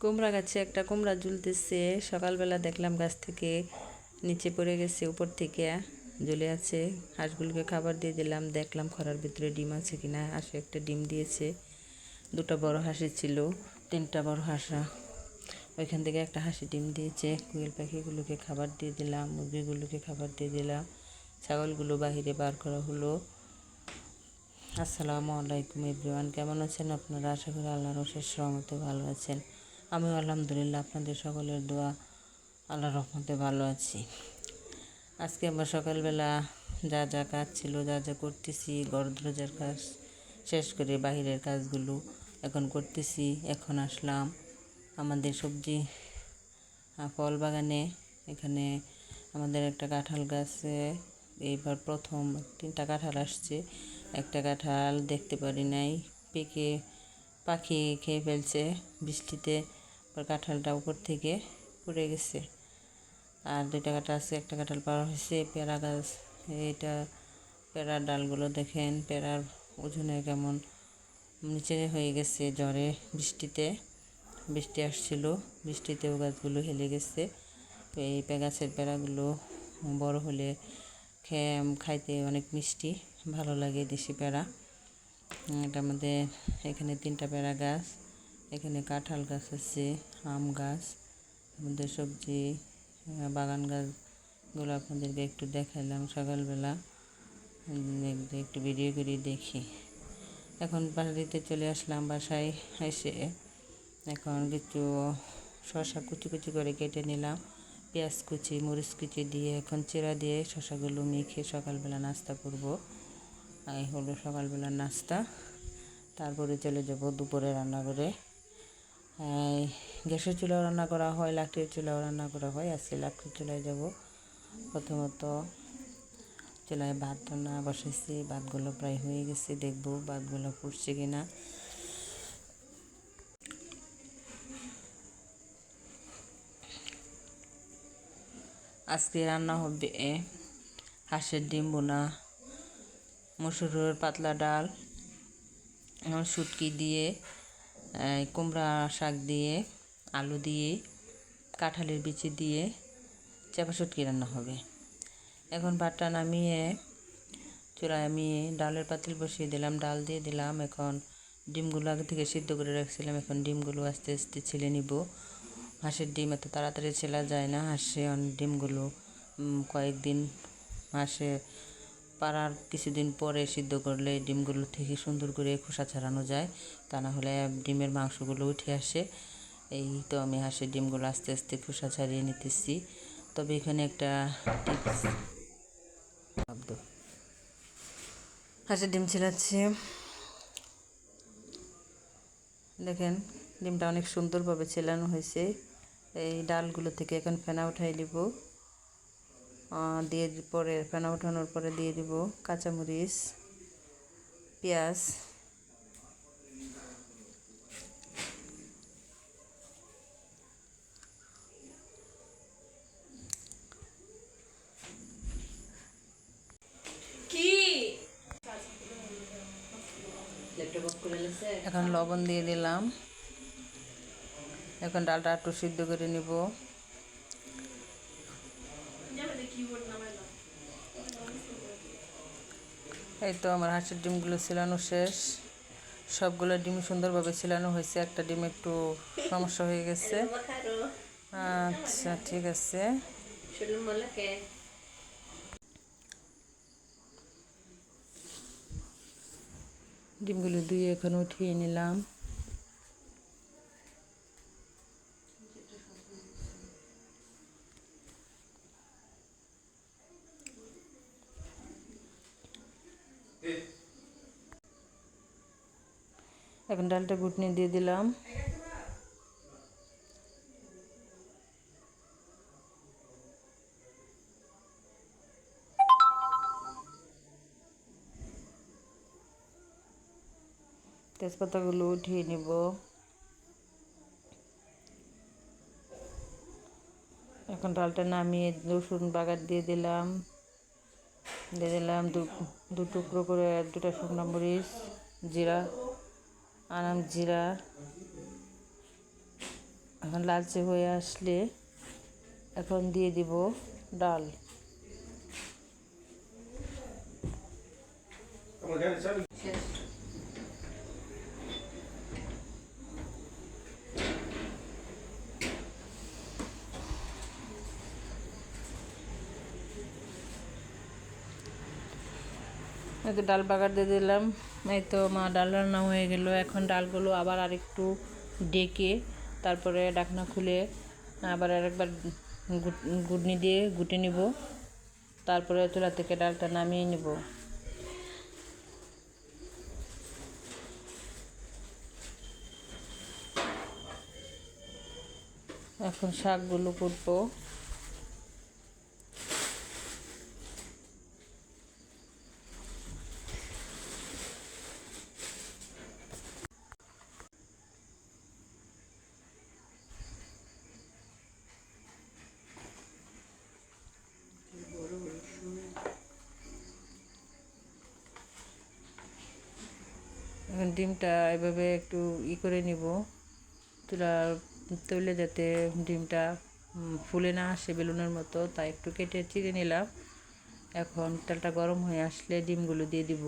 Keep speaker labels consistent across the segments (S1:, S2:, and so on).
S1: কুমড়া গাছে একটা কুমড়া ঝুলতেছে। সকালবেলা দেখলাম গাছ থেকে নিচে পড়ে গেছে, উপর থেকে ঝুলে আছে। হাঁসগুলোকে খাবার দিয়ে দিলাম, দেখলাম খরার ভিতরে ডিম আছে কিনা। হাঁসে একটা ডিম দিয়েছে। দুটো বড় হাঁসি ছিল, তিনটা বড় হাঁসা ওইখান থেকে একটা হাঁসি ডিম দিয়েছে। কুয়েল পাখিগুলোকে খাবার দিয়ে দিলাম, মুরগিগুলোকে খাবার দিয়ে দিলাম। ছাগলগুলো বাহিরে বার করা হলো। আসসালামু আলাইকুম এভরিওয়ান, কেমন আছেন আপনারা? আশা করি আল্লাহর অশেষ রহমতে ভালো আছেন। আমিও আলহামদুলিল্লাহ আপনাদের সকলের দোয়া আল্লাহ রহমতে ভালো আছি। আজকে আমরা সকালবেলা যা যা কাজ ছিল, যা যা করতেছি ঘর দরজার কাজ শেষ করে বাহিরের কাজগুলো এখন করতেছি। এখন আসলাম আমাদের সবজি ফল বাগানে। এখানে আমাদের একটা কাঁঠাল গাছে এইবার প্রথম তিনটা কাঁঠাল আসছে। একটা কাঁঠাল দেখতে পারি নাই, পেকে পাখি খেয়ে ফেলছে বৃষ্টিতে। কাঁঠালটা উপর থেকে পড়ে গেছে। আর দুইটা কাঁঠাল আছে, একটা কাঁঠাল পাওয়া হয়েছে পেয়ারা গাছ। এইটা পেয়ারার ডালগুলো দেখেন, পেয়ারার ওজনে কেমন। নিচে হয়ে গেছে জ্বরে, বৃষ্টিতে বৃষ্টি আসছিল, বৃষ্টিতেও গাছগুলো হেলে গেছে। তো এই গাছের পেয়ারাগুলো বড় হলে খেয়ে খাইতে অনেক মিষ্টি, ভালো লাগে দেশি পেয়ারা। এটা আমাদের এখানে তিনটা পেয়ারা গাছ। এখানে কাঁঠাল গাছ আছে, আম গাছ, আমাদের সবজি বাগান গাছগুলো আপনাদেরকে একটু দেখাইলাম সকালবেলা। একটু ভিডিও করে দেখি। এখন বাড়িতে চলে আসলাম বাসায় এসে। এখন কিছু শশা কুচি কুচি করে কেটে নিলাম। পেঁয়াজ কুচি, মরিচ কুচি দিয়ে এখন চিরা দিয়ে শসাগুলো মেখে সকালবেলা নাস্তা করব। এই হলো সকালবেলার নাস্তা। তারপরে চলে যাব দুপুরে রান্না করে গ্যাসের চুলাও রান্না করা হয়, লাকড়ির চুলাও রান্না করা হয়। আজকে লাকড়ির চুলায় যাব। প্রথমত চুলায় ভাত রান্না বসেছি ভাতগুলো প্রায় হয়ে গেছে, দেখব ভাতগুলো ফুটছে কিনা। আজকে রান্না হবে হাঁসের ডিম বোনা মসুরের পাতলা ডাল শুটকি দিয়ে কুমড়া শাক দিয়ে, আলু দিয়ে, কাঁঠালের বিচি দিয়ে চাপা শুটকি রান্না হবে। এখন ভাতটা নামিয়ে চূড়ায় আমি ডালের পাতিল বসিয়ে দিলাম। ডাল দিয়ে দিলাম। এখন ডিমগুলো আগে থেকে সিদ্ধ করে রাখছিলাম। এখন ডিমগুলো আস্তে আস্তে ছেলে নিব। হাঁসের ডিম এত তাড়াতাড়ি ছেলা যায় না। হাঁসে অনেক ডিমগুলো কয়েকদিন হাঁসে পাড়ার কিছুদিন পরে সিদ্ধ করলে ডিমগুলো থেকে সুন্দর করে খোসা ছাড়ানো যায়। তা না হলে ডিমের মাংসগুলো উঠে আসে। এই তো আমি হাঁসের ডিমগুলো আস্তে আস্তে খোসা ছাড়িয়ে নিতেছি। তবে এখানে একটা টিপস। হাঁসের ডিম ছিলাচ্ছি দেখেন ডিমটা অনেক সুন্দরভাবে ছেলানো হয়েছে। এই ডালগুলো থেকে এখন ফেনা উঠাই আহ, দিয়ে পরে ফেনা উঠানোর পরে দিয়ে দিব কাঁচামরিচ পেঁয়াজ। এখন লবণ দিয়ে দিলাম। এখন ডালটা একটু সিদ্ধ করে নিব। এই তো আমার হাঁসের ডিমগুলো ছিলানো শেষ। সবগুলো ডিম সুন্দরভাবে ছিলানো হয়েছে। একটা ডিম একটু সমস্যা হয়ে গেছে। আচ্ছা ঠিক আছে। ডিমগুলো দুই এখন উঠিয়ে নিলাম। এখন ডালটা ঘুটনি দিয়ে দিলাম। তেজপাতাগুলো উঠিয়ে নিব। এখন ডালটা নামিয়ে রসুন বাগার দিয়ে দিলাম। দিয়ে দিলাম দু টুকরো করে দুটা শুকনো মরিচ, জিরা। আনাম জিরা। এখন লালচে হয়ে আসলে এখন দিয়ে দিব ডাল। তো ডাল বাগার দিয়ে দিলাম। এই তো মা ডাল রান্না হয়ে গেল। এখন ডালগুলো আবার আরেকটু ডেকে তারপরে ডাকনা খুলে আবার আরেকবার গুট- গুটনি দিয়ে গুটে নিব। তারপরে চুলা থেকে ডালটা নামিয়ে নিব। এখন শাকগুলো কুটবো। এখন ডিমটা এভাবে একটু ই করে নিব। তুলা তৈলে যাতে ডিমটা ফুলে না আসে বেলুনের মতো, তাই একটু কেটে চিড়ে নিলাম। এখন তেলটা গরম হয়ে আসলে ডিমগুলো দিয়ে দিব।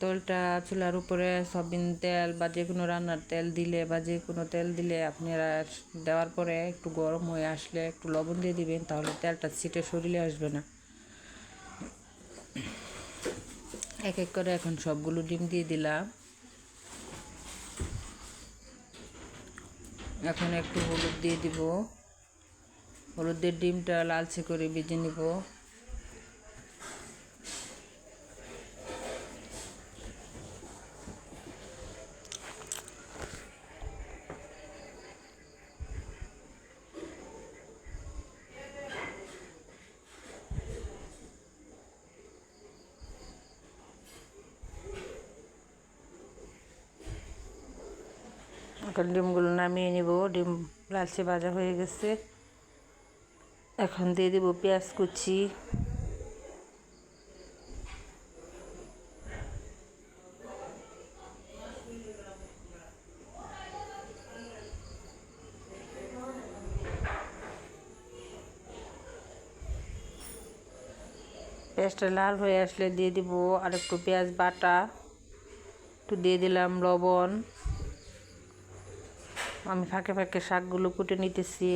S1: তেলটা চুলার উপরে সয়াবিন তেল বা যে কোনো রান্নার তেল দিলে বা যে কোনো তেল দিলে আপনারা দেওয়ার পরে একটু গরম হয়ে আসলে একটু লবণ দিয়ে দিবেন, তাহলে তেলটা ছিটে শরীরে আসবে না। এক এক করে এখন সবগুলো ডিম দিয়ে দিলাম। এখন একটু হলুদ দিয়ে দিব। হলুদের ডিমটা লালচে করে ভেজে নিব এখন ডিমগুলো নামিয়ে নিব ডিম লালচে ভাজা হয়ে গেছে। এখন দিয়ে দেব পেঁয়াজ কুচি। পেঁয়াজটা লাল হয়ে আসলে দিয়ে দিব আর একটু পেঁয়াজ বাটা। একটু দিয়ে দিলাম লবণ। আমি ফাঁকে ফাঁকে শাকগুলো কুটে নিতেছি।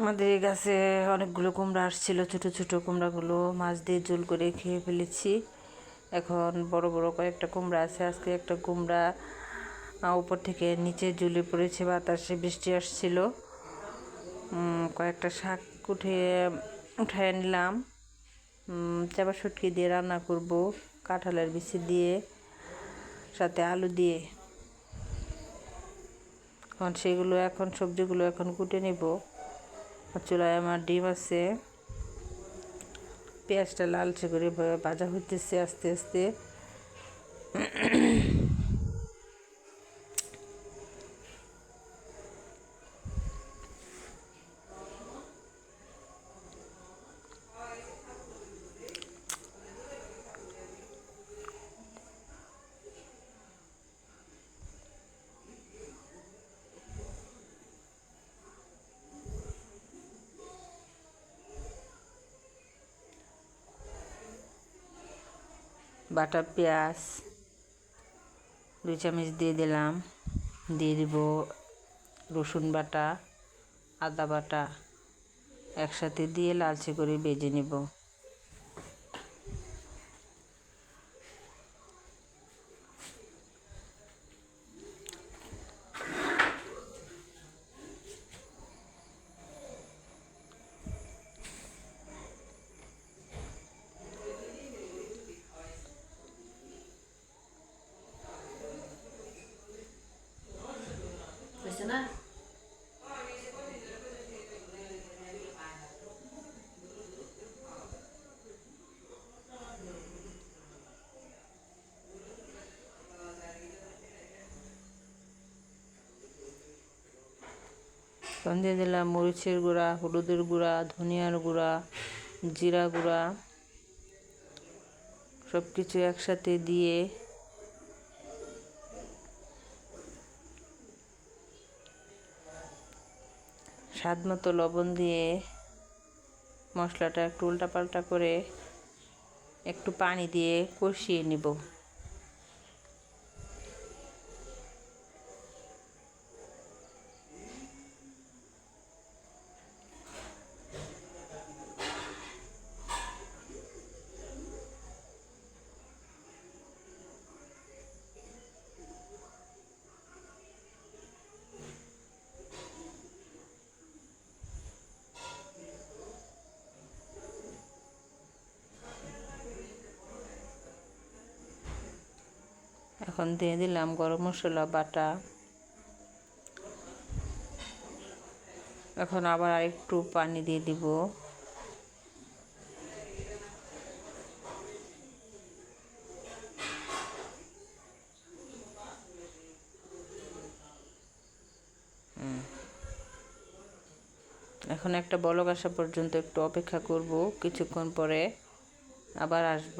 S1: আমাদের গাছে অনেকগুলো কুমড়া আসছিল, ছোট ছোট কুমড়াগুলো মাছ দিয়ে ঝোল করে খেয়ে ফেলেছি। এখন বড় বড় কয়েকটা কুমড়া আছে। আজকে একটা কুমড়া উপর থেকে নিচে ঝুলে পড়েছে, বাতাসে বৃষ্টি আসছিল। কয়েকটা শাক উঠে, উঠায় নিলাম। চাপা শুটকি দিয়ে রান্না করব, কাঁঠালের বিচি দিয়ে, সাথে আলু দিয়ে। এখন সেগুলো, এখন সবজিগুলো এখন কুটে নিব। আর চুলায় আমার ডিম আছে। পেঁয়াজটা লালচে করে ভাজা হইতেছে আস্তে আস্তে। বাটা পেঁয়াজ দুই চামচ দিয়ে দিলাম। দিয়ে দিব রসুন বাটা, আদা বাটা। একসাথে দিয়ে লালচে করে বেজে নেব। এখন দিয়ে দিলাম মরিচের গুঁড়া, হলুদের গুঁড়া, ধনিয়ার গুঁড়া, জিরা গুঁড়া সব কিছু একসাথে দিয়ে স্বাদ মতো লবণ দিয়ে মশলাটা একটু উল্টাপাল্টা করে একটু পানি দিয়ে কষিয়ে নিব। এখন দিয়ে দিলাম গরম মশলা, বাটা। এখন আবার আরেকটু পানি দিয়ে দিব। এখন একটা বলক আসা পর্যন্ত একটু অপেক্ষা করব, কিছুক্ষণ পরে আবার আসব।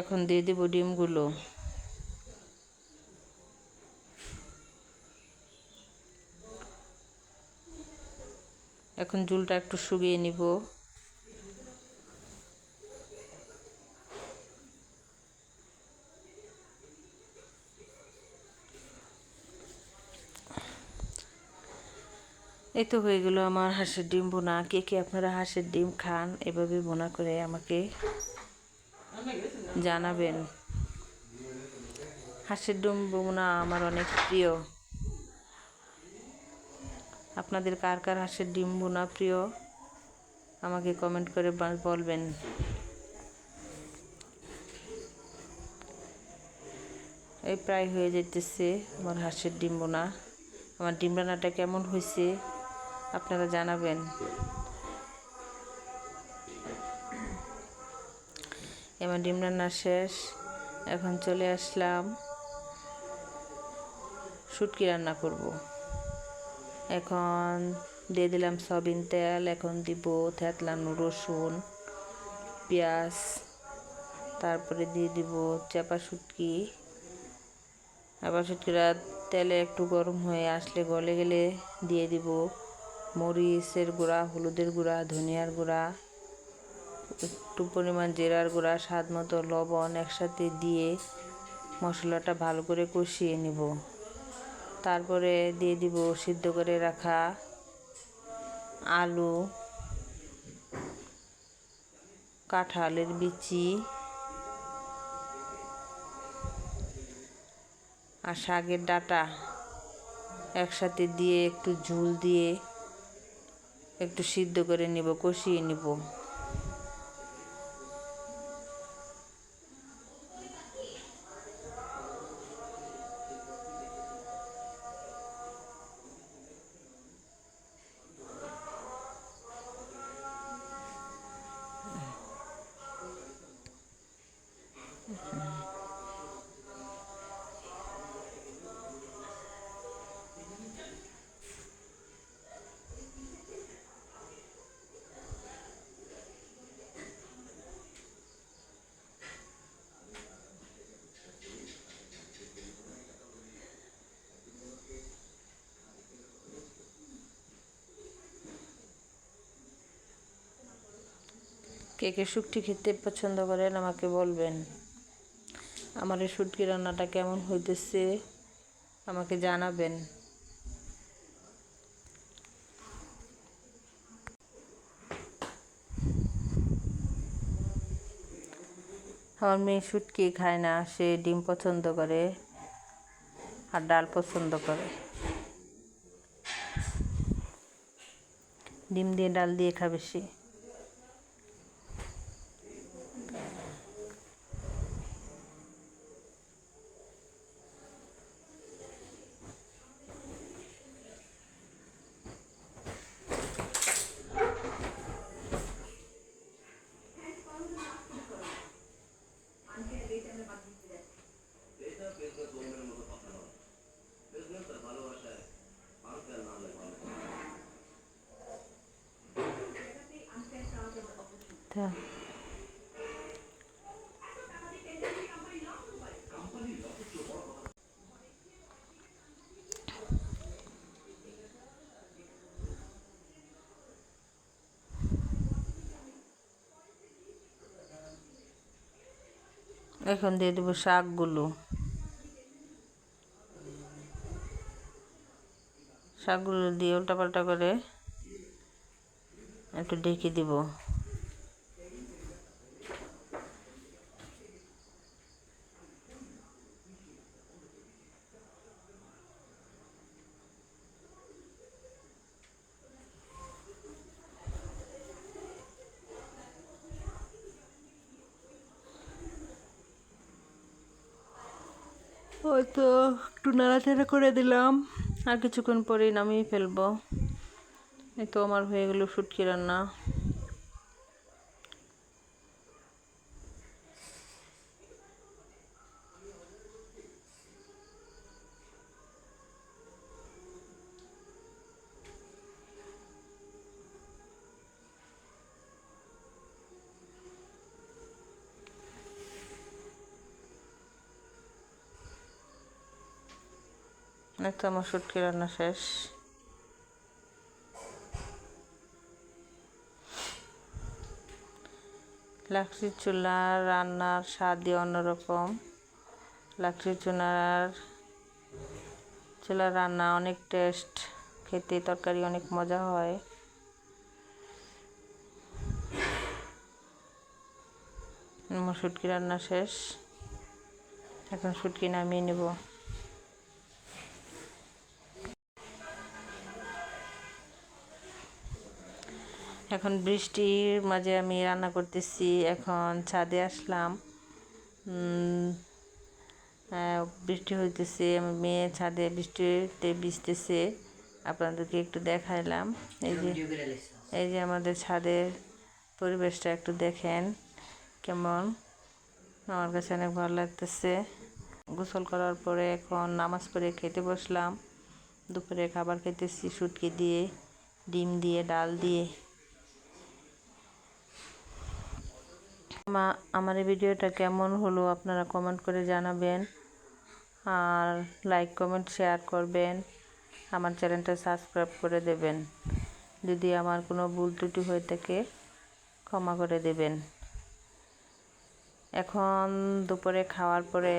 S1: এখন দিয়ে দিব ডিমগুলো। এখন ঝুলটা একটু শুকিয়ে নিব। এই তো হয়ে গেল আমার হাঁসের ডিম বোনা। কে কে আপনারা হাঁসের ডিম খান এভাবে বোনা করে আমাকে জানাবেন। হাঁসের ডিম বোনা আমার অনেক প্রিয়। আপনাদের কার কার হাঁসের ডিম বোনা প্রিয়? আমাকে কমেন্ট করে বলবেন। এই প্রায় হয়ে যেতেছে আমার হাঁসের ডিম বোনা আমার ডিম রান্নাটা কেমন হয়েছে আপনারা জানাবেন। এবার ডিম রান্না শেষ। এখন চলে আসলাম শুটকি রান্না করব। এখন দিয়ে দিলাম সবিন তেল, এখন দিব থেতলানো রসুন, পেঁয়াজ, তারপরে দিয়ে দিব চাপা শুটকি। আবার শুটকিটা তেলে একটু গরম হয়ে আসলে গলে গেলে দিয়ে দিব মরিচের গুঁড়া, হলুদের গুঁড়া, ধনিয়ার গুঁড়া একটু পরিমাণ জিরার গুঁড়া, স্বাদ মতো লবণ একসাথে দিয়ে মশলাটা ভালো করে কষিয়ে নেব। তারপরে দিয়ে দিব সিদ্ধ করে রাখা আলু, কাঁঠালের বিচি আর শাকের ডাটা একসাথে দিয়ে একটু ঝুল দিয়ে একটু সিদ্ধ করে নিব, কষিয়ে নিব। কে কে শুটকি খেতে পছন্দ করেন আমাকে বলবেন। আমার এই শুটকি রান্নাটা কেমন হইতেছে আমাকে জানাবেন। আমার মেয়ে শুটকি খায় না, সে ডিম পছন্দ করে আর ডাল পছন্দ করে। ডিম দিয়ে ডাল দিয়ে খাবে সে এখন দিয়ে দেবো শাকগুলো। শাকগুলো দিয়ে উল্টাপাল্টা করে একটু ঢেকে দিব। হয়তো একটু নাড়াচাড়া করে দিলাম। আর কিছুক্ষণ পরেই নামিয়ে ফেলব। এই তো আমার হয়ে গেলো শুটকি রান্না। এই তো আমার শুটকি রান্না শেষ। লাকড়ির চুলার রান্নার স্বাদই অন্যরকম। লাকড়ির চুলার চুলার রান্না অনেক টেস্ট, খেতে তরকারি অনেক মজা হয়। আমার শুটকি রান্না শেষ। এখন শুটকি নামিয়ে নেব। এখন বৃষ্টির মাঝে আমি রান্না করতেছি এখন ছাদে আসলাম। বৃষ্টি হইতেছে আমার মেয়ে ছাদে বৃষ্টিতে ভিজতেছে। আপনাদেরকে একটু দেখাইলাম। এই যে এই যে আমাদের ছাদের পরিবেশটা একটু দেখেন কেমন। আমার কাছে অনেক ভালো লাগতেছে। গোসল করার পরে এখন নামাজ পড়ে খেতে বসলাম। দুপুরে খাবার খেতেছি শুটকি দিয়ে ডিম দিয়ে ডাল দিয়ে। আমার এই ভিডিওটা কেমন হলো আপনারা কমেন্ট করে জানাবেন। আর লাইক কমেন্ট শেয়ার করবেন। আমার চ্যানেলটা সাবস্ক্রাইব করে দেবেন। যদি আমার কোনো ভুল ত্রুটি হয়ে থাকে, ক্ষমা করে দেবেন। এখন দুপুরে খাওয়ার পরে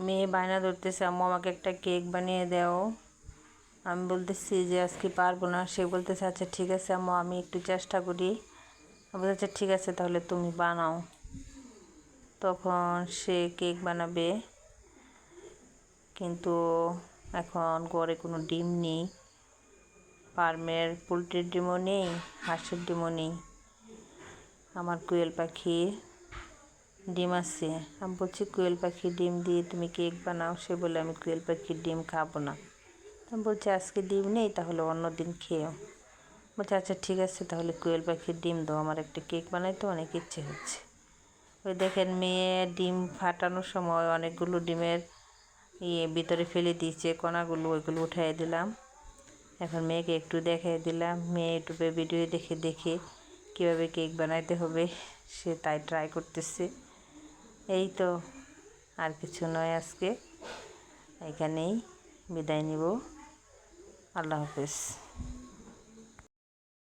S1: মেয়ে বায়না ধরতেছে, আম্মু, আমাকে একটা কেক বানিয়ে দাও। আমি বলতেছি যে, আজকে পারব না। সে বলতেছে আচ্ছা ঠিক আছে, আম্মু, আমি একটু চেষ্টা করি। বলতেছে ঠিক আছে, তাহলে তুমি বানাও। তখন সে কেক বানাবে। কিন্তু এখন ঘরে কোনো ডিম নেই ফার্মের পোলট্রির ডিমও নেই, হাঁসের ডিমও নেই। আমার কুয়েল পাখি ডিম আছে। আমি বলছি, কুয়েল পাখির ডিম দিয়ে তুমি কেক বানাও, সে বলে, আমি কুয়েল পাখির ডিম খাব না। আমি বলছি, আজকে ডিম নেই, তাহলে অন্য দিন খেয়েও। বলছে আচ্ছা ঠিক আছে, তাহলে কুয়েল পাখির ডিম দাও, আমার একটা কেক বানাইতে অনেক ইচ্ছে হচ্ছে। ওই দেখেন, মেয়ে ডিম ফাটানোর সময় অনেকগুলো ডিমের ইয়ে ভিতরে ফেলে দিয়েছে, কণাগুলো, ওইগুলো উঠাই দিলাম। এখন মেয়েকে একটু দেখাই দিলাম। মেয়ে ইউটিউবে ভিডিও দেখে দেখে কীভাবে কেক বানাইতে হবে, সে তাই ট্রাই করতেছে। এই তো আর কিছু নয় আজকে। এখানেই বিদায় নিব। আল্লাহ হাফেজ।